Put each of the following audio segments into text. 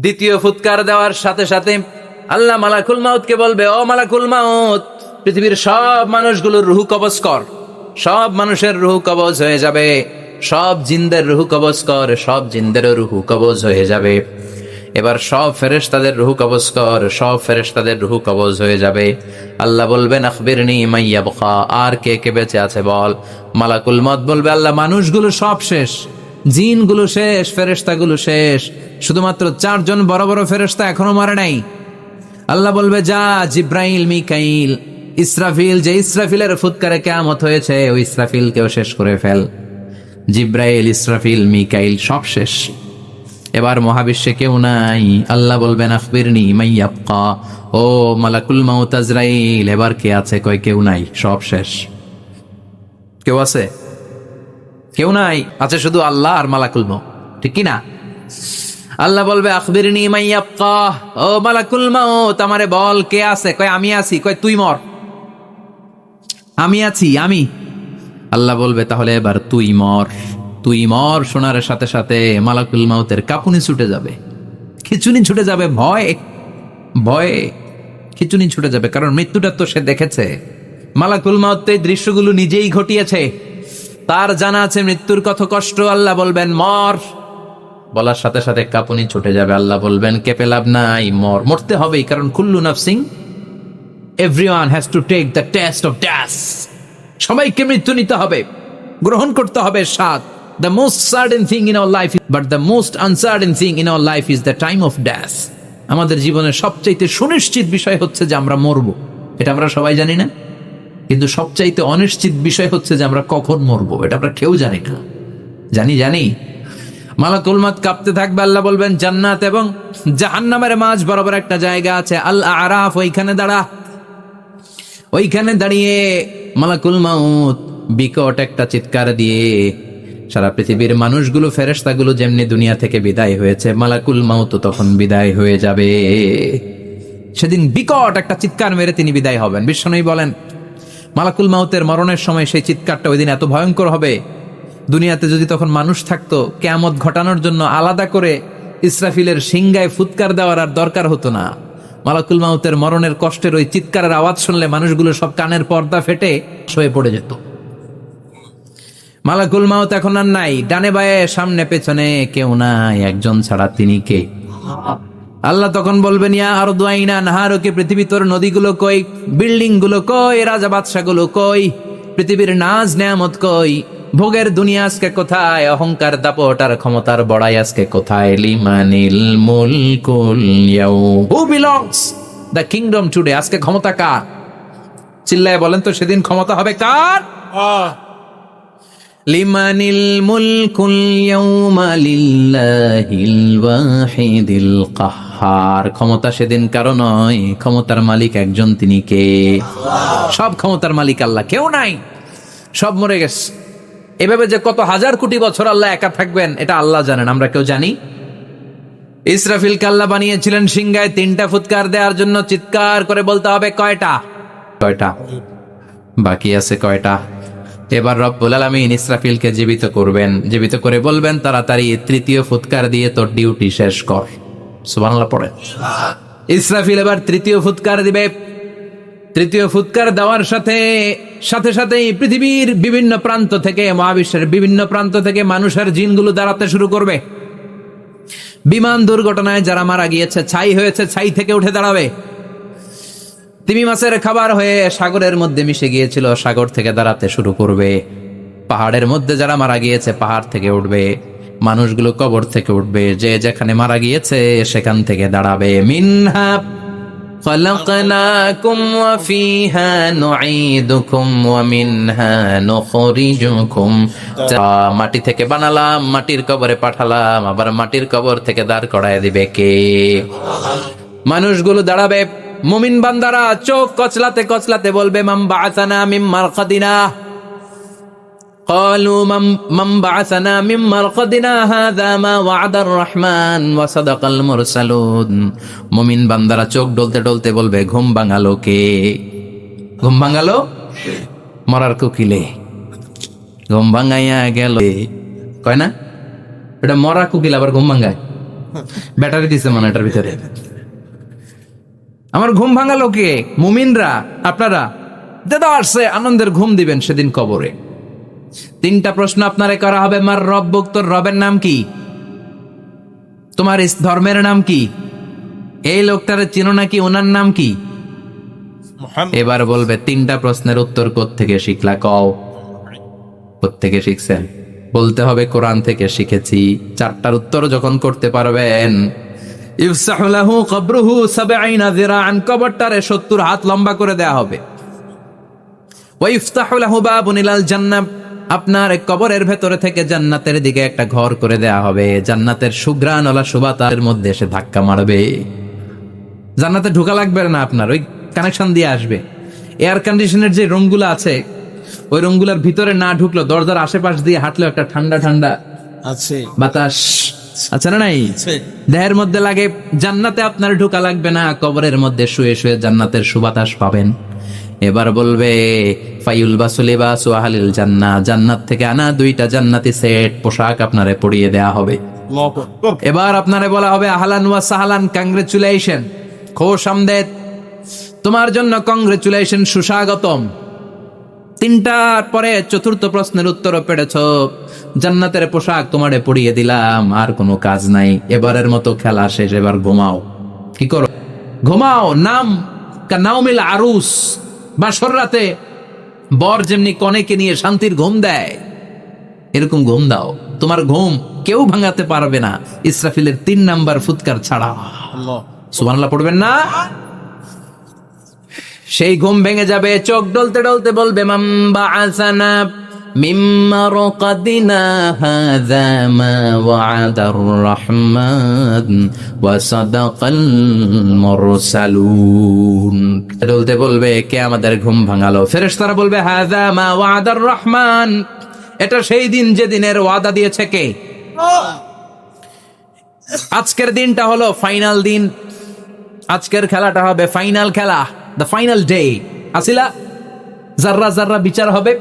দ্বিতীয় ফুৎকার দেওয়ার সাথে সাথে আল্লাহ মালাকুল মাউতকে বলবে, ও মালাকুল মাউত, পৃথিবীর সব মানুষগুলোর রুহু কবজ কর। সব মানুষের রুহু কবজ হয়ে যাবে। সব জিনদের রুহু কবজ কর, সব জিনদেরও রুহু কবজ হয়ে যাবে। এবার সব ফেরেশতাদের রুহু কবজ কর, সব ফেরেশতাদের রুহু কবজ হয়ে যাবে। আল্লাহ বলবেন, আখবিরনি মাইয়া বখা আর কে কে বেঁচে আছে বল। মালাকুল মত বলবে, আল্লাহ, মানুষগুলো সব শেষ। জিনগুলো শেষ, ফেরেশতাগুলো শেষ। শুধুমাত্র চারজন বড় বড় ফেরেশতা এখনও মারে নাই। আল্লাহ বলবে, যা জিব্রাইল, মিকাইল, ইসরাফিল, যে ইসরাফিলের ফুৎকারে কেয়ামত হয়েছে, ওই ইসরাফিলকেও শেষ করে ফেল। জিব্রাইল, ইসরাফিল, মিকাইল সব শেষ। এবার মহাবিশ্বে কেউ নাই। আল্লাহ বলবেন, আখবিরনি মাইয়াবকা ও মালাকুল মাউত আজরাইল, এবার কে আছে কয় কেউ নাই, সব শেষ। কেউ আছে? কেউ নাই, আছে শুধু আল্লাহ আর মালাকুল মাউত। ঠিক কি না? আল্লাহ বলবে, আখবিরনি মাইয়াবকা ও মালাকুল মাউত, আমারে বল, কে আছে? কয়, আমি আছি। কয়, তুই মর। আমি আছি, আমি। আল্লাহ বলবে, তাহলে এবার তুই মর। তুই মর, শোনার সাথে সাথে মালাকুল মাউতের কাপুনি ছুটে যাবে। খিচুনি ছুটে যাবে ভয়, ভয়ে খিচুনি ছুটে যাবে, কারণ মৃত্যুটা তো সে দেখেছে। মালাকুল মাউত এই দৃশ্যগুলো নিজেই ঘটিয়েছে। তার জানা আছে মৃত্যুর কত কষ্ট, আল্লাহ বলবেন, মর। বলার সাথে সাথে কাপুনি ছুটে যাবে, আল্লাহ বলবেন, কেঁপে লাভ নাই, মর। মরতে হবেই, কারণ কুল্লু নাফসিং everyone has to take the taste of death সবাইকে মৃত্যু নিতে হবে, গ্রহণ করতে হবে স্বাদ। The most certain thing in our life but the most uncertain thing in our life is the time of death আমাদের জীবনের সবচাইতে সুনিশ্চিত বিষয় হচ্ছে যে আমরা মরব। এটা আমরা সবাই জানি না? কিন্তু সবচাইতে অনিশ্চিত বিষয় হচ্ছে যে আমরা কখন মরব, এটা আমরা কেউ জানি না। জানি জানি। মালাকুল কাঁপতে থাকবে, আল্লাহ বলবেন, জান্নাত এবং জাহান্নামের মাঝ বরাবর একটা জায়গা আছে আরাফ ওইখানে দাঁড়া। ওইখানে দাঁড়িয়ে বিকট একটা চিৎকার দিয়ে সারা পৃথিবীর মানুষগুলো, ফেরেশতাগুলো যেমনি দুনিয়া থেকে বিদায় হয়েছে, মালাকুল মাউত তখন বিদায় হয়ে যাবে। সেদিন বিকট একটা চিৎকার মেরে তিনি বিদায় হবেন। বিশ্বনবী বলেন মালাকুল মাউতের মরণের সময় সেই চিৎকারটা ওই দিন এত ভয়ঙ্কর হবে। দুনিয়াতে যদি তখন মানুষ থাকতো, কেয়ামত ঘটানোর জন্য আলাদা করে ইসরাফিলের সিংগায় ফুৎকার দেওয়ার আর দরকার হতো না। মালাকুল মাউতের মরণের কষ্টের ওই চিৎকারের আওয়াজ শুনলে মানুষগুলো সব কানের পর্দা ফেটে হয়ে পড়ে যেত। মালাকুল মাউত এখন আর নাই। ডানে বায়ে, সামনে পেছনে কেউ নাই। একজন ছাড়া তিনি কে? আল্লাহ তখন বলবেন, ইয়া আর দোয়াইনা নাহারকে পৃথিবী তোর নদীগুলো কই বিল্ডিংগুলো কই, রাজা বাদশা গুলো কই, পৃথিবীর নাজ নেয়ামত কই, ভোগের দুনিয়া আজকে কোথায়, অহংকার দাপট আর ক্ষমতার বড়াই আজকে কোথায়, লিমানিল মুলকুল who belongs the kingdom today আজকে ক্ষমতা কার? চিল্লায় বলেন তো, সেদিন ক্ষমতা হবে কার? লিমানিল মুলকুল ইয়াউমা লিল্লাহিল ওয়াহিদিল কাহ্হার ক্ষমতা সেদিন কারও নয়, ক্ষমতার মালিক একজন তিনি কে? সব ক্ষমতার মালিক আল্লাহ, কেউ নাই। সব মরে গেছে। এভাবে যে কত হাজার কোটি বছর আল্লাহ একা থাকবেন, এটা আল্লাহ জানেন, আমরা কেউ জানি? ইসরাফিল কাল্লা বানিয়েছিলেন সিংগায় তিনটা ফুৎকার দেওয়ার জন্য চিৎকার করে বলতে হবে, কয়টা? কয়টা? বাকি আছে কয়টা? এবার রব্বুল আলামিন ইসরাফিলকে জীবিত করবেন। জীবিত করে বলবেন তাড়াতাড়ি তৃতীয় ফুৎকার দিয়ে তোর ডিউটি শেষ কর। সুবহানাল্লাহ পড়ে ইসরাফিল এবার তৃতীয় ফুৎকার দিবে। তৃতীয় ফুৎকার দেওয়ার সাথে সাথে সাথেই পৃথিবীর বিভিন্ন প্রান্ত থেকে, মহাবিশ্বের বিভিন্ন প্রান্ত থেকে মানুষের জিনগুলো দাঁড়াতে শুরু করবে। বিমান দুর্ঘটনায় যারা মারা গিয়েছে, ছাই হয়েছে, ছাই থেকে উঠে দাঁড়াবে। তিমি মাছের খাবার হয়ে সাগরের মধ্যে মিশে গিয়েছিল সাগর থেকে দাঁড়াতে শুরু করবে পাহাড়ের মধ্যে যারা মারা গিয়েছে পাহাড় থেকে উঠবে মানুষগুলো কবর থেকে উঠবে যে যেখানে মারা গিয়েছে সেখান থেকে দাঁড়াবে মিনহা خلقناكم وفيها نعيدكم ومنها نخرجكم মাটি থেকে বানালাম মাটির কবরে পাঠালাম আবার মাটির কবর থেকে দাঁড় করায় দিবে কে মানুষগুলো দাঁড়াবে মুমিন বান্দারা চোখ কচলাতে কচলাতে বলবে মাম বাআসানা মিম মারকাদিনা قالوا من من بعثنا من مرقدنا هذا ما وعد الرحمن وصدق المرسلون মুমিন বান্দারা চোখ ডলতে ডলতে বলবে ঘুম ভাঙালো কে ঘুম ভাঙালো মরার কুকিলে ঘুম ভাঙাইয়া গেল কয় না এটা মরা কুকিল আবার ঘুম ভাঙায় ব্যাটারি দিছে মনে হয় এটার ভিতরে আমার ঘুম ভাঙালো কে মুমিনরা আপনারা দাদা আসছে আনন্দের ঘুম দিবেন সেদিন কবরে। তিনটা প্রশ্ন আপনারে করা হবে মার রব তোর রবের নাম কি? তোমার ধর্মের নাম কি? এই লোকটারে চিনো নাকি ওনার নাম কি? এবার বলবে তিনটা প্রশ্নের উত্তর থেকে শিখলা? কও। থেকে শিখছেন? বলতে হবে কোরআন থেকে শিখেছি। চারটার উত্তর যখন করতে পারবেন ইফসাহু লাহু কবরুহু সাবঈনা যিরাআন কবরটারে 70 হাত লম্বা করে দেয়া হবে। ওয়া ইফতাহু লাহু বাবুন আপনার কবরের ভেতরে থেকে জান্নাতের দিকে একটা ঘর করে দেয়া হবে। জান্নাতের সুঘ্রাণওয়ালা সুবাতার মধ্যে এসে ধাক্কা মারবে। জান্নাতে ঢোকা লাগবে না আপনার ওই কানেকশন দিয়ে আসবে। এয়ার কন্ডিশনের যে রুমগুলো আছে ওই রুমগুলোর ভিতরে না ঢুকলো দরজার আশেপাশ দিয়ে হাঁটলো একটা ঠান্ডা ঠান্ডা আছে। বাতাস। আচ্ছা না নাই? দেহের মধ্যে লাগে জান্নাতে আপনার ঢোকা লাগবে না কবরের মধ্যে শুয়ে শুয়ে জান্নাতের সুবাতাস পাবেন। এবার বলবে ফাইউল বাসুলি বা সুহালিল জান্না জান্নাত থেকে আনা দুইটা জান্নাতি সেট পোশাক আপনারে পরিয়ে দেয়া হবে। এবার আপনারে বলা হবে আহলান ওয়া সাহালান কংগ্রেচুলেশন খোশ আমদেদ। তোমার জন্য কংগ্রেচুলেশন সুস্বাগতম। তিনটার পরে চতুর্থ প্রশ্নের উত্তরও পেরেছ। জান্নাতের পোশাক তোমারে পরিয়ে দিলাম আর কোনো কাজ নাই। এবারের মতো খেলা শেষ এবার ঘুমাও। কি করো? ঘুমাও নাম নাওমিল আরুস। বা রাতে বর যেমনি কনেকে নিয়ে শান্তির ঘুম দেয় এরকম ঘুম দাও। তোমার ঘুম কেউ ভাঙাতে পারবে না। ইসরাফিলের তিন নাম্বার ফুৎকার ছাড়া। সুবহানাল্লাহ পড়বেন না? সেই ঘুম ভেঙে যাবে, চোখ ডলতে ডলতে বলবে মাম্বা আসানা মিম্মা রকাদিনা হাযা মা ওয়াদার রহমান ওয়া সাদাকাল মুরসালুন। ডলতে বলবে, কে আমাদের ঘুম ভাঙালো? ফেরেশতারা বলবে, হাযা মা ওয়াদার রহমান। এটা সেই দিন যে দিনের ওয়াদা দিয়েছে কে? আজকের দিনটা হলো ফাইনাল দিন। আজকের খেলাটা হবে ফাইনাল খেলা। দ্য ফাইনাল ডে আসিলা? জাররা জাররা বিচার হবে,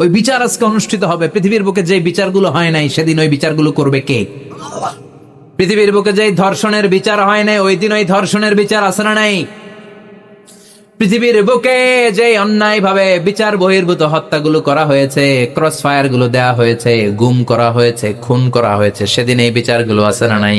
ওই বিচার আজকে অনুষ্ঠিত হবে। পৃথিবীর বুকে যে বিচারগুলো হয় নাই, সেদিন ওই বিচারগুলো করবে কে? পৃথিবীর বুকে যে ধর্ষণের বিচার হয় নাই, ওই দিন ওই ধর্ষণের বিচার আছে না নাই? পৃথিবীর বুকে যে অন্যায় ভাবে বিচার বহির্ভূত হত্যাগুলো করা হয়েছে ক্রস ফায়ারগুলো দেওয়া হয়েছে, গুম করা হয়েছে, খুন করা হয়েছে, সেদিন এই বিচারগুলো আছে না নাই?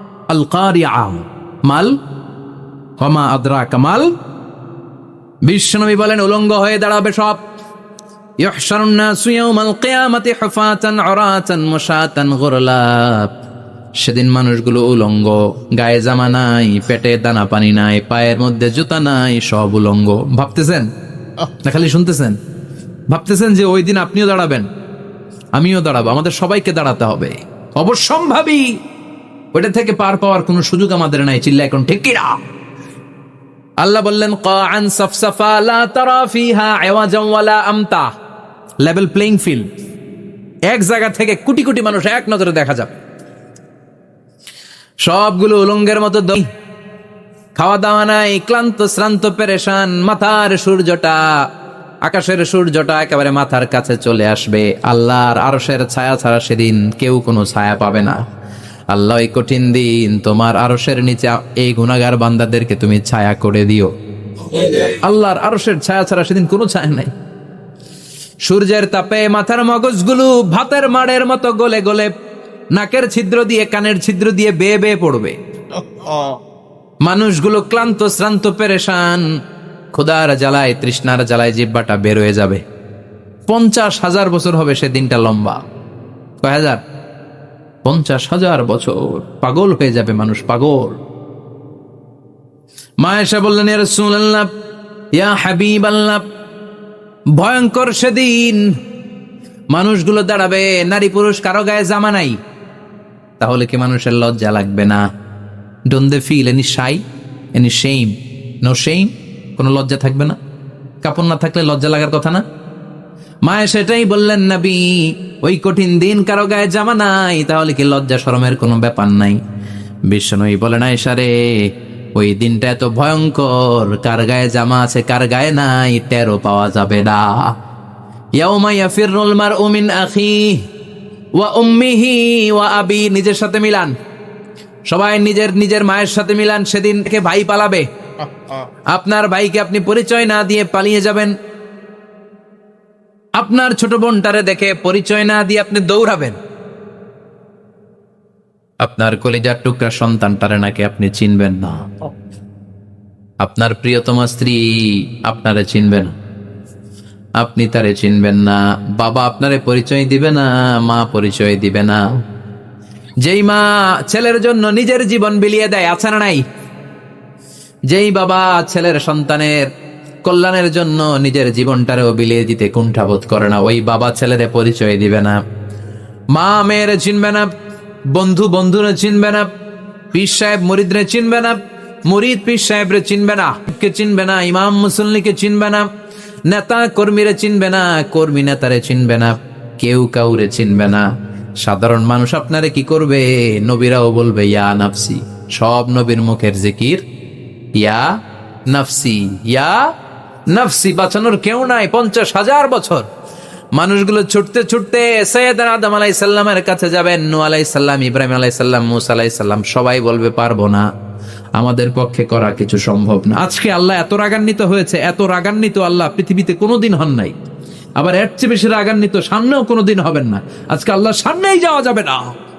আল কারিয়া মাল কমা আদ্রা কামাল বিশ্বনবী বলেন উলঙ্গ হয়ে দাঁড়াবে সব يحشر الناس يوم القيامة حفاة عراة مشاة غرلا সেদিন মানুষগুলো উলঙ্গ গায়ে জামা নাই পেটে দানা পানি নাই পায়ের মধ্যে জুতা নাই সব উলঙ্গ ভাবতেছেন না খালি শুনতেছেন ভাবতেছেন যে ওই দিন আপনিও দাঁড়াবেন আমিও দাঁড়াবো আমাদের সবাইকে দাঁড়াতে হবে অবশ্যম্ভাবী ওইটা থেকে পার পাওয়ার কোনো সুযোগ আমাদের নাই চিল্লা এখন ঠিক কিনা? আল্লাহ বললেন, কাআন সাফসাফা লা তারা ফিহা আওয়াজান ওয়ালা আমতা। লেভেল প্লেইং ফিল্ড এক জায়গা থেকে কোটি কোটি মানুষ এক নজরে দেখা যাবে। সবগুলো উলঙ্গের মতো দই। খাওয়া দাওয়া নাই, ক্লান্ত, শ্রান্ত, পেরেশান, মাথার সূর্যটা, আকাশের সূর্যটা একেবারে মাথার কাছে চলে আসবে। আল্লাহর আরশের ছায়া ছাড়া সেদিন কেউ কোনো ছায়া পাবে না। আল্লাহ, এই কঠিন দিন তোমার আরশের নিচে এই গুণাগার বান্দাদেরকে তুমি ছায়া করে দিও। আল্লাহর আরশের ছায়া ছাড়া সেদিন কোনো ছায়া নাই। সূর্যের তাপে মাথার মগজগুলো ভাতের মাড়ের মতো গলে গলে নাকের ছিদ্র দিয়ে, কানের ছিদ্র দিয়ে বেয়ে বেয়ে পড়বে। মানুষগুলো ক্লান্ত, শ্রান্ত, পেরেশান। ক্ষুদার জ্বালায়, তৃষ্ণার জ্বালায় জিব্বাটা বের হয়ে যাবে। পঞ্চাশ হাজার বছর হবে সে দিনটা লম্বা। কয় হাজার? পঞ্চাশ হাজার বছর। পাগল হয়ে যাবে মানুষ, পাগল। মা এসে বললেন, ইয়া রাসূলুল্লাহ, ইয়া হাবিব আল্লাহ ভয়ঙ্কর সেদিন মানুষগুলো দাঁড়াবে, নারী পুরুষ কারও গায়ে জামা নাই। তাহলে কি মানুষের লজ্জা লাগবে না? Don't they feel any shy any shame no shame কোনো লজ্জা থাকবে না? কাপড় না থাকলে লজ্জা লাগার কথা না? মায়ে সেটাই বললেন নবী ওই কঠিন দিন কারও গায়ে জামা নাই তাহলে কি লজ্জা শরমের কোনো ব্যাপার নাই? বিষ্ণুই বলে না সারে ওই দিনটা এত ভয়ঙ্কর কার গায়ে জামা আছে কার গায়ে নাই তেরো পাওয়া যাবে না। নিজের সাথে মিলান। সবাই নিজের নিজের মায়ের সাথে মিলান সেদিন থেকে ভাই পালাবে। আপনার ভাইকে আপনি পরিচয় না দিয়ে পালিয়ে যাবেন। আপনার ছোট বোনটারে দেখে পরিচয় না দিয়ে আপনি দৌড়াবেন। আপনার কলিজার টুকরা সন্তানটারে নাকি আপনি চিনবেন না। আপনার প্রিয়তমা স্ত্রী আপনারে চিনবে না। আপনি তারে চিনবেন না। বাবা আপনারে পরিচয় দিবে না, মা পরিচয় দিবে না। যেই মা ছেলের জন্য নিজের জীবন বিলিয়ে দেয়, আছে না নাই? যেই বাবা ছেলের সন্তানের কল্যাণের জন্য নিজের জীবনটারেও বিলিয়ে দিতে কুণ্ঠাবোধ করে না। ওই বাবা ছেলেরে পরিচয় দিবে না। মা মেয়েরে চিনবে না। বন্ধু বন্ধুরে চিনবে না। পীর সাহেব মুরিদরে চিনবে না। মুরিদ পীর সাহেবরে চিনবে না। কে চিনবে না। ইমাম মুসল্লিকে চিনবে না। নেতা কর্মীরে চিনবে না। কর্মী নেতারে চিনবে না। কেউ কাউরে চিনবে না। সাধারণ মানুষ আপনারে কি করবে? নবীরাও বলবে, ইয়া নাফসি। সব নবীর মুখের জিকির, ইয়া নাফসি। ইয়া নাফসি বাঁচানোর কেউ নাই, পঞ্চাশ হাজার বছর। মানুষগুলো ছুটতে ছুটতে সৈয়দ আদম আলাই সাল্লামের কাছে যাবেন নু আলাই সাল্লাম ইব্রাহিম আলাই সাল্লাম মুসা আলাই সাল্লাম সবাই বলবে, পারব না। আমাদের পক্ষে করা কিছু সম্ভব না। আজকে আল্লাহ এত রাগান্বিত হয়েছে, এত রাগান্বিত আল্লাহ পৃথিবীতে কোনোদিন হন নাই। আবার এর চেয়ে বেশি রাগান্বিত সামনেও কোনোদিন হবেন না। আজকে আল্লাহ সামনেই যাওয়া যাবে না।